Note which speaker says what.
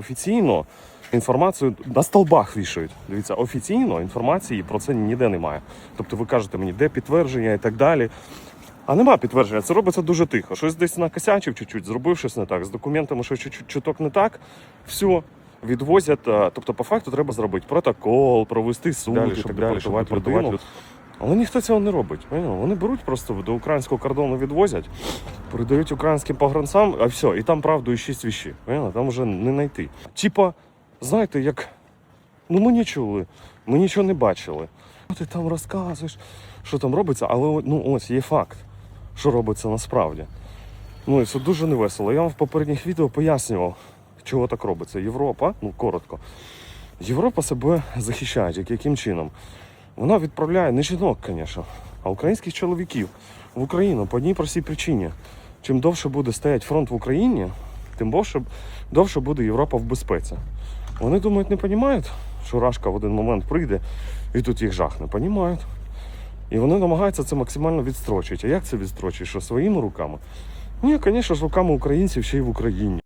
Speaker 1: Офіційно інформацію на столбах вішають. Дивіться, офіційно інформації про це ніде немає. Тобто ви кажете мені, де підтвердження і так далі. А нема підтвердження, це робиться дуже тихо. Щось десь накосячив чуть-чуть, зробив щось не так, з документами щось чуть-чуть чуток не так. Все, відвозять. Тобто, по факту треба зробити протокол, провести суд
Speaker 2: Далі,
Speaker 1: і
Speaker 2: щоб
Speaker 1: так далі, щоб
Speaker 2: людину.
Speaker 1: Але ніхто цього не робить. Вони беруть просто до українського кордону відвозять, передають українським погранцям, а все, і там правду і шість віщі. Там вже не знайти. Типа, знаєте, як ну ми не чули, ми нічого не бачили. Ти там розказуєш, що там робиться, але ну ось є факт, що робиться насправді. Ну і це дуже невесело. Я вам в попередніх відео пояснював, чого так робиться. Європа, ну коротко. Європа себе захищає, як яким чином? Вона відправляє не жінок, звісно, а українських чоловіків в Україну по одній простій причині. Чим довше буде стояти фронт в Україні, тим довше, довше буде Європа в безпеці. Вони думають, не розуміють, що Рашка в один момент прийде і тут їх жахне. Понімають. І вони намагаються це максимально відстрочити. А як це відстрочити? Що своїми руками? Ні, звісно ж, руками українців ще й в Україні.